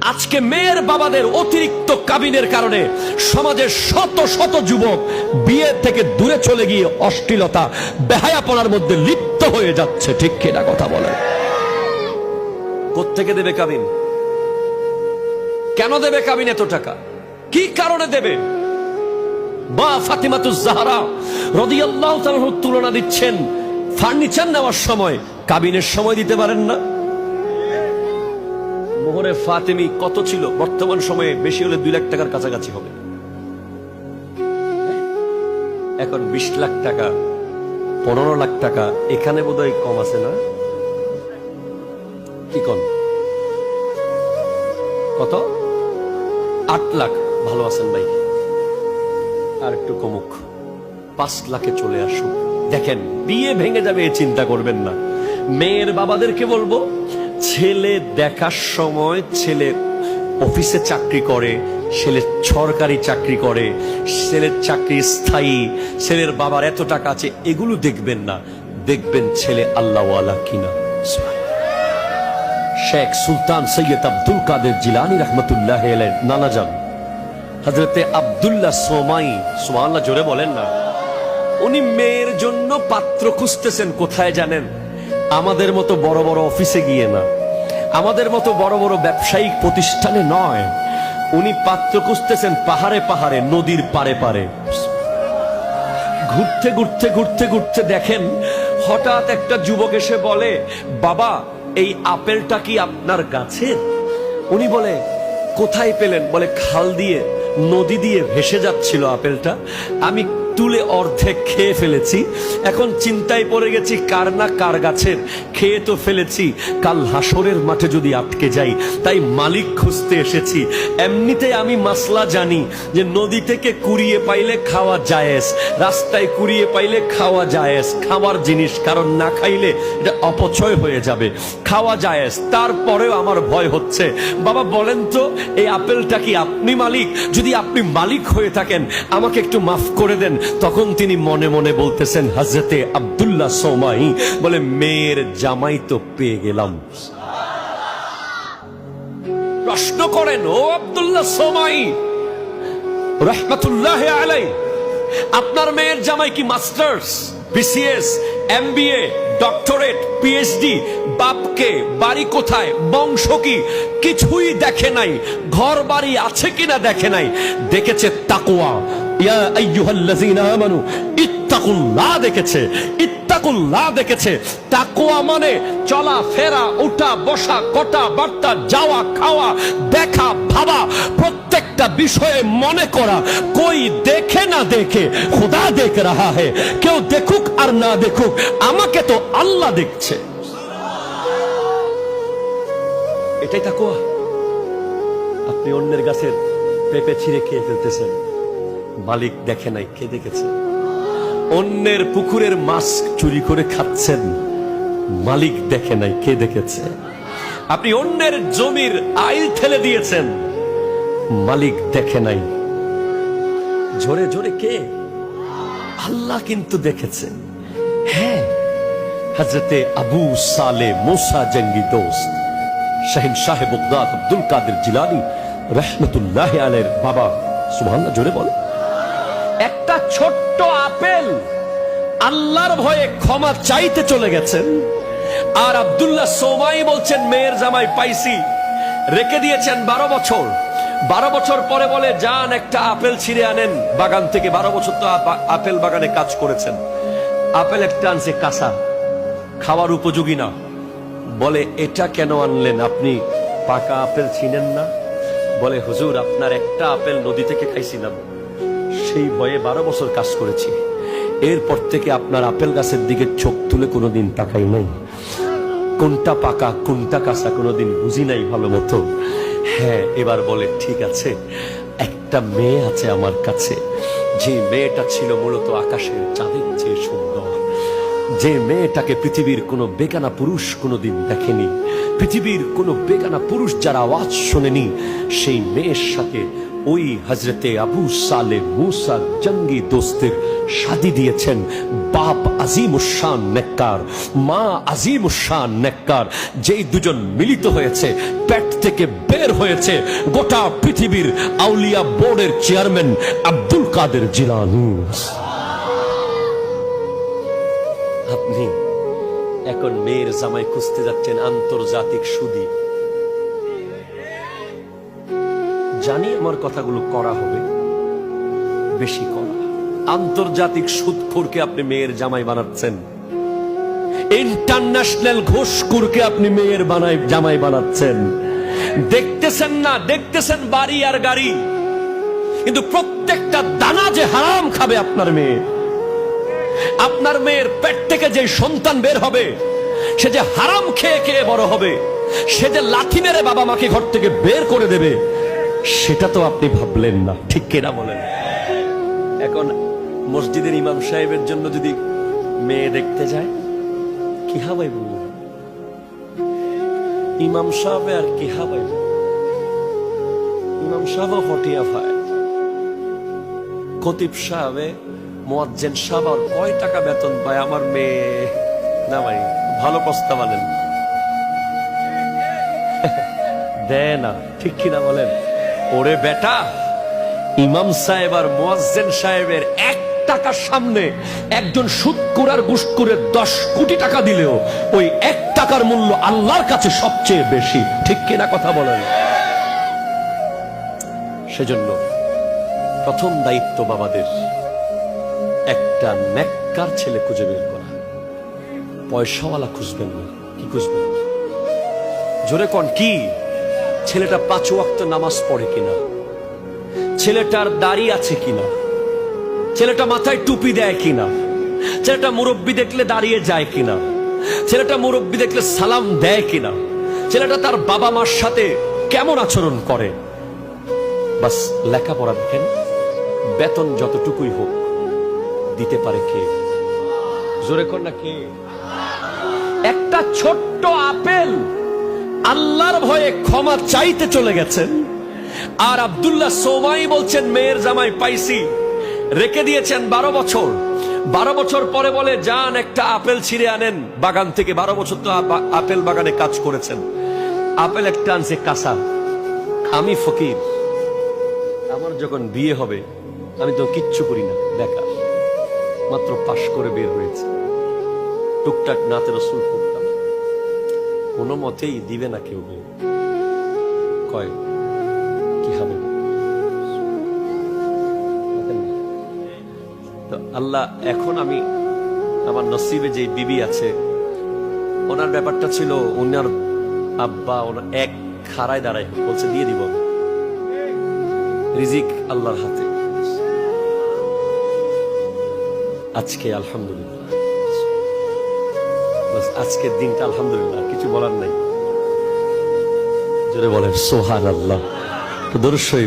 আজকে মেয়ের বাবাদের অতিরিক্ত কাবিনের কারণে সমাজের শত শত যুবক বিয়ে থেকে দূরে চলে গিয়ে অশ্লীলতা, বেহায়াপনার মধ্যে লিপ্ত হয়ে যাচ্ছে। ঠিক কিনা কথা বলে কোত্থেকে দেবে কাবিন? কেন দেবে কাবিন এত টাকা? কি কারণে দেবে? বা ফাতিমাতুজ জাহরা রাদিয়াল্লাহু তুলনা দিচ্ছেন, ফার্নিচার নেওয়ার সময়। কাবিনের সময় দিতে পারেন না। মোহরে ফাতেমি কত ছিল? বর্তমান সময়ে বেশি হলে দুই লাখ টাকার কাছাকাছি হবে। এখন বিশ লাখ টাকা, পনেরো লাখ টাকা, এখানে বোধহয় কম আছে না? কি কম? কত? আট লাখ। ভালো আছেন ভাই। আর একটু কমুক। পাঁচ লাখে চলে আসুক। দেখেন, বিয়ে ভেঙে যাবে চিন্তা করবেন না। মেয়ের বাবাদেরকে বলব ছেলে দেখার সময় ছেলে অফিসে চাকরি করে, ছেলে সরকারি চাকরি করে, ছেলের চাকরি স্থায়ী, ছেলের বাবার এত টাকা আছে, এগুলো দেখবেন না। দেখবেন ছেলে আল্লাহওয়ালা কিনা। শেখ সুলতান সৈয়দ আব্দুল কাদের জিলানি রহমতুল্লাহ নানা যান হজরতে আবদুল্লাহ সোমাই সোমাল্লাহ জোরে বলেন না। উনি মেয়ের জন্য পাত্র খুঁজতেছেন, কোথায় জানেন? আমাদের মতো বড় বড় অফিসে গিয়ে না। আমাদের মতো বড় বড় ব্যবসায়িক প্রতিষ্ঠানে নয়। উনি পাত্র খুঁজতেছেন পাহাড়ে পাহাড়ে, নদীর পারে পারে ঘুরতে ঘুরতে ঘুরতে ঘুরতে দেখেন, হঠাৎ একটা যুবক এসে বলে, বাবা, এই আপেলটা কি আপনার গাছের? উনি বলে, কোথায় পেলেন? বলে খাল দিয়ে, নদী দিয়ে ভেসে যাচ্ছিল আপেলটা। আমি তুলে অর্ধেক খেয়ে ফেলেছি। এখন চিন্তায় পড়ে গেছি, কার না কার গাছের? খেয়ে তো ফেলেছি। কাল হাসরের মাঠে যদি আটকে যাই, তাই মালিক খুঁজতে এসেছি। এমনিতে আমি মাসলা জানি যে নদী থেকে কুড়িয়ে পাইলে খাওয়া জায়েজ, রাস্তায় কুড়িয়ে পাইলে খাওয়া জায়েজ। খাওয়ার জিনিস কারণ না খাইলে এটা অপচয় হয়ে যাবে। খাওয়া জায়েজ, তারপরেও আমার ভয় হচ্ছে। বাবা, বলেন তো, এই আপেলটা কি আপনি মালিক? যদি আপনি মালিক হয়ে থাকেন, আমাকে একটু মাফ করে দেন। তখন তিনি মনে মনে বলতেছেন হজরতে আব্দুল্লাহ সোমাই। বলে, মেয়ের জামাই তো পেয়ে গেলাম। প্রশ্ন করেন, ও আব্দুল্লাহ সোমাই, রহমতুল্লাহ আলাই আপনার মেয়ের জামাই কি masters, BCS, MBA, doctorate, PhD, বাপকে বাড়ি কোথায়, বংশ কি, কিছুই দেখে নাই ঘর বাড়ি আছে কিনা দেখে নাই? দেখেছে তাকুয়া মানে মনে করা। কই দেখে না দেখে দেখ রাহা হে, কেউ দেখুক আর না দেখুক, আমাকে তো আল্লাহ দেখছে। এটাই তাকুয়া আপনি অন্যের গাছের পেঁপে ছিঁড়ে খেয়ে ফেলতেছেন। মালিক দেখে নাই কে দেখেছে অন্যের পুকুরের মাছ চুরি করে খাচ্ছেন, মালিক দেখে নাই কে দেখেছে আপনি অন্যের জমির আইল ঠেলে দিয়েছেন, মালিক দেখে নাই। জোরে জোরে কে? আল্লাহ কিন্তু দেখেছে। হ্যাঁ হজরতে আবু সালে মোসা জঙ্গি দোস্ত, শাহিন সাহেব আব্দুল কাদের জিলানি, রহমতুল্লাহ আলের বাবা। সুবহানাল্লাহ, জোরে বলে একটা ছোট্ট আপেল আল্লাহর ভয়ে ক্ষমা চাইতে চলে গেছেন। আর আব্দুল্লাহ সোমাই বলছেন, মেয়ের জামাই পাইছি রেখে দিয়েছেন বারো বছর। বারো বছর পরে বলে যান একটা আপেল ছিঁড়ে আনেন। বাগান থেকে বারো বছর তো আপেল বাগানে কাজ করেছেন। আপেল একটা আনছে কাঁচা, খাওয়ার উপযোগী না। বলে, এটা কেন আনলেন? আপনি পাকা আপেল ছিনেন না? বলে, হুজুর, আপনার একটা আপেল নদী থেকে খাইছিলাম। সেই ভয়ে বারো বছর কাজ করেছি। এরপর থেকে আপনার আপেল গাছের দিকে চোখ তুলে কোনোদিন তাকাই নাই। কোনটা পাকা, কোনটা কাঁচা কোনোদিন বুঝি নাই ভালো মতো। হ্যাঁ এবার বলে, ঠিক আছে, একটা মেয়ে আছে আমার কাছে। যে মেয়েটা ছিল মূলত আকাশের চাঁদের চেয়ে সুন্দর। যে মেয়েটাকে পৃথিবীর কোনো বেগানা পুরুষ কোনোদিন দেখেনি। পৃথিবীর কোনো বেগানা পুরুষ যারা আওয়াজ শোনেনি, সেই মেয়ের সাথে ওই হজরতে আবু সালে মুসা জঙ্গি দোস্তের শাদি দিয়েছেন। বাপ আজিম উসান নেককার, মা আজিম উসান নেককার, যেই দুজন মিলিত হয়েছে, পেট থেকে বের হয়েছে, গোটা পৃথিবীর আউলিয়া বোর্ডের চেয়ারম্যান আব্দুল কাদের জিলানি। আপনি এখন মেয়ের জামাই খুঁজতে যাচ্ছেন আন্তর্জাতিক সুদী। জানি আমার কথাগুলো করা হবে, বেশি করা। আন্তর্জাতিক সুদখোরকে আপনি মেয়ের জামাই বানাচ্ছেন। ইন্টারন্যাশনাল ঘুষখোরকে আপনি মেয়ের বানাই জামাই বানাচ্ছেন। দেখতেছেন না, দেখতেছেন বাড়ি আর গাড়ি। কিন্তু প্রত্যেকটা দানা যে হারাম খাবে আপনার মেয়ে। আপনার মেয়ের পেট থেকে যে সন্তান বের হবে, সে যে হারাম খেয়ে খেয়ে বড় হবে, সে যে লাথি মেরে বাবা মাকে ঘর থেকে বের করে দেবে সেটা তো আপনি ভাবলেন না। ঠিক কেনা বলেন? এখন মসজিদের ইমাম সাহেবের জন্য যদি মেয়ে দেখতে যায়, কি হাবাই বলল? ইমাম সাহেব আর কি হাবাই ইমাম সাহেব হটিয়া ফায় খতিব সাহেবে, মোয়াজ্জেন সাহেব আর কয় টাকা বেতন পায় আমার মেয়ে? না ভাই, ভালো প্রস্তাব আনেন। দেয় না, ঠিক কিনা বলেন? ওরে বেটা, ইমাম সাহেব আর মোয়াজ্জেন সাহেবের এক টাকার সামনে একজন সুৎকুরার গুসকুরের দশ কোটি টাকা দিলেও ওই এক টাকার মূল্য আল্লাহর কাছে সবচেয়ে বেশি। ঠিক কিনা কথা বলেন? সেজন্য প্রথম দায়িত্ব বাবাদের একটা নেককার ছেলে খুঁজে বের করা। পয়সাওয়ালা খুঁজবেন না। কি খুঁজবেন? জোরে কন, কি? ছেলেটা পাঁচ ওয়াক্ত নামাজ পড়ে কিনা? ছেলেটার দাড়ি আছে কিনা? ছেলেটা মাথায় টুপি দেয় কিনা? ছেলেটা মুরব্বী দেখলে দাঁড়িয়ে যায় কিনা? ছেলেটা মুরব্বী দেখলে সালাম দেয় কিনা? ছেলেটা তার বাবা মার সাথে কেমন আচরণ করে? বাস লেখাপড়া দেখেন, বেতন যতটুকুই হোক, দিতে পারে কে? জোরে কর না কে? একটা ছোট্ট আপেল আল্লাহর ভয়ে ক্ষমা চাইতে চলে গেছেন। আর আব্দুল্লাহ সোমাই বলছেন, মেয়ের জামাই পাইছি রেখে দিয়েছেন বারো বছর। বারো বছর পরে বলে যান একটা আপেল ছিঁড়ে আনেন। বাগান থেকে বারো বছর তো আপেল বাগানে কাজ করেছেন। আপেল একটা আনছে কাঁচা। আমি ফকির। আমার যখন বিয়ে হবে, আমি তো কিচ্ছু করি না, বেকার। মাত্র পাশ করে বের হয়েছে। টুকটাক নাতের রসুল কোনো মতেই দিবে না কেউ। কয়, কি হবে? তো আল্লাহ, এখন আমি আমার নসিবে যে বিবি আছে, ওনার ব্যাপারটা ছিল ওনার আব্বা, ওনার এক খাড়ায় দাঁড়ায়, বলছে, দিয়ে দিব রিজিক আল্লাহর হাতে। আজকে আলহামদুলিল্লাহ। আজকের দিনটা আলহামদুলিল্লাহ কিছু বলার নাই। জোরে বলেন সোহান আল্লাহ। দর্শই